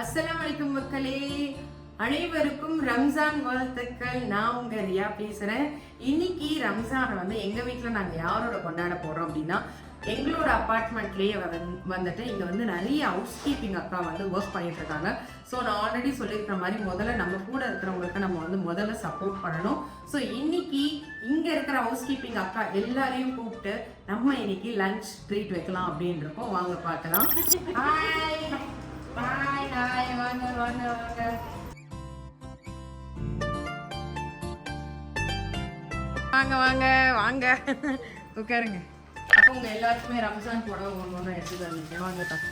அஸ்லாம் வலைக்கும் மக்களே. அனைவருக்கும் ரம்ஜான் வாழ்த்துக்கள். நான் உங்க ரியா பேசுறேன். இன்னைக்கு ரம்ஜான் வந்து எங்க வீட்டுல நாங்க யாரோட கொண்டாட போறோம் அப்படின்னா எங்களோட அப்பார்ட்மெண்ட்லேயே வந்துட்டு இங்கே வந்து நிறைய ஹவுஸ் கீப்பிங் அக்கா வந்து ஒர்க் பண்ணிட்டு இருக்காங்க. ஸோ நான் ஆல்ரெடி சொல்லியிருக்கிற மாதிரி முதல்ல நம்ம கூட இருக்கிறவங்களுக்கு நம்ம வந்து முதல்ல சப்போர்ட் பண்ணணும். ஸோ இன்னைக்கு இங்கே இருக்கிற ஹவுஸ் கீப்பிங் அக்கா எல்லாரையும் கூப்பிட்டு நம்ம இன்னைக்கு லஞ்ச் ட்ரீட் வைக்கலாம் அப்படின்னு இருக்கோம். வாங்க பார்க்கலாம். ஹாய் ஹாய் வாங்க வாங்க வாங்க வாங்க வாங்க வாங்க. உட்காருங்க. அப்போ உங்க எல்லாருக்குமே ரம்ஜான் புடவை ஒன்று ஒன்று எடுத்து தந்தீங்க வாங்க தான்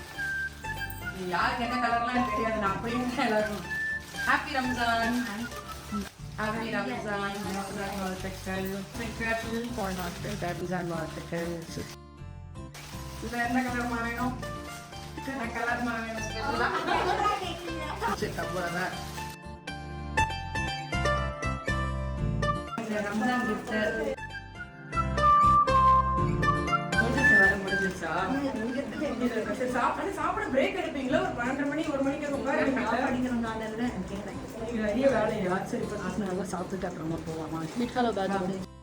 யாருக்கு என்ன கலர்லாம் தெரியாது. நான் அப்படியே எல்லாருக்கும். ஹாப்பி ரம்ஜான் ஹாப்பி ரம்ஜான் ரம்ஜான் வாழ்த்துக்கள். ரம்ஜான் வாழ்த்துக்கள். இதுல என்ன கலர் வேணும் என்ன சரி அவ்வளோதான் ரம்ஜான் சாப்பிட சாப்பிட பிரேக் எடுப்பீங்களா ஒரு மணி ஒரு மணிக்கு உட்கார வேலையா சரி நல்லா சாப்பிட்டுட்டு அப்புறமா போவாமா Midfield.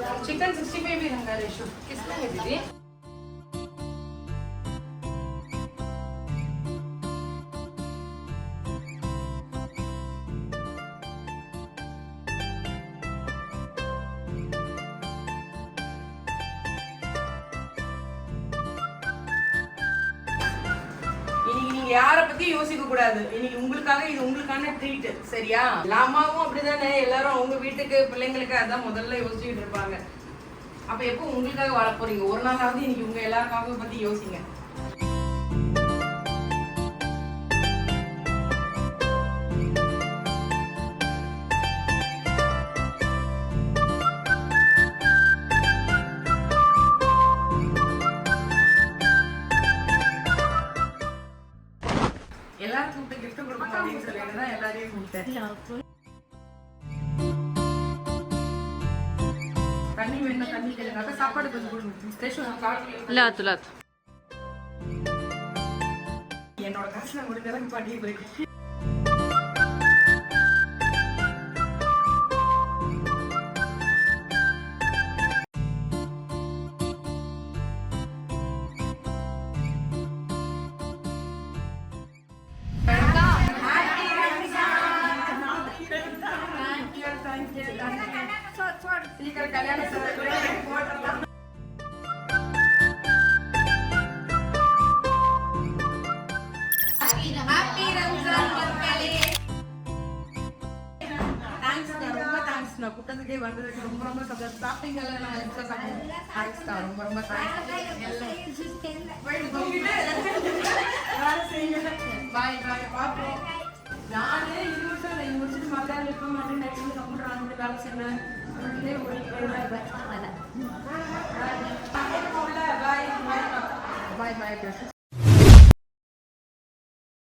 चिकन सिक्सटी फाइव भी रंगा रेशो किसमें है दीदी? யார பத்தியும் யோசிக்க கூடாது. இன்னைக்கு உங்களுக்காக இது உங்களுக்கான ட்ரீட் சரியா? லாமாவும் அப்படிதானே? எல்லாரும் அவங்க வீட்டுக்கு பிள்ளைங்களுக்கு அதான் முதல்ல யோசிச்சுட்டு இருப்பாங்க. அப்ப எப்போ உங்களுக்காக வாழ போறீங்க? ஒரு நாளாவது இன்னைக்கு உங்க எல்லாருக்காக பத்தி யோசிங்க. எல்லாரும் கிஃப்ட் கொடுக்கணும் அப்படின்னு சொல்லிட்டு எல்லாரையும் கூப்பிட்டேன். தண்ணி வேணும் தண்ணி கேளுங்க. சாப்பாடு கொஞ்சம் என்னோட காசுல சீக்கிரம் கல்யாணம் போட்டுடலாம் ஹாப்பி ரம்ஜான் மக்களே தேங்க்ஸ் ரொம்ப தேங்க்ஸ் நான் கூட்டத்துக்கே வந்ததுக்கு ரொம்ப ரொம்ப சந்தோஷம் சாப்பிட்டீங்கல்ல நான் எக்ஸ்ட்ரா சாப்பிட்டேன் தேங்க்ஸ் தான் ரொம்ப ரொம்ப தேங்க்ஸ் பாய் பாய் பார்ப்போம் ആൾക്കാർ ഇപ്പം മണ്ണിണ്ടാക്കുന്നത് കമ്പ്യൂട്ടർ ആണെന്ന് കളിച്ചിരുന്ന വീട്ടിലെ ഭക്ഷണമല്ല ബൈ ബൈ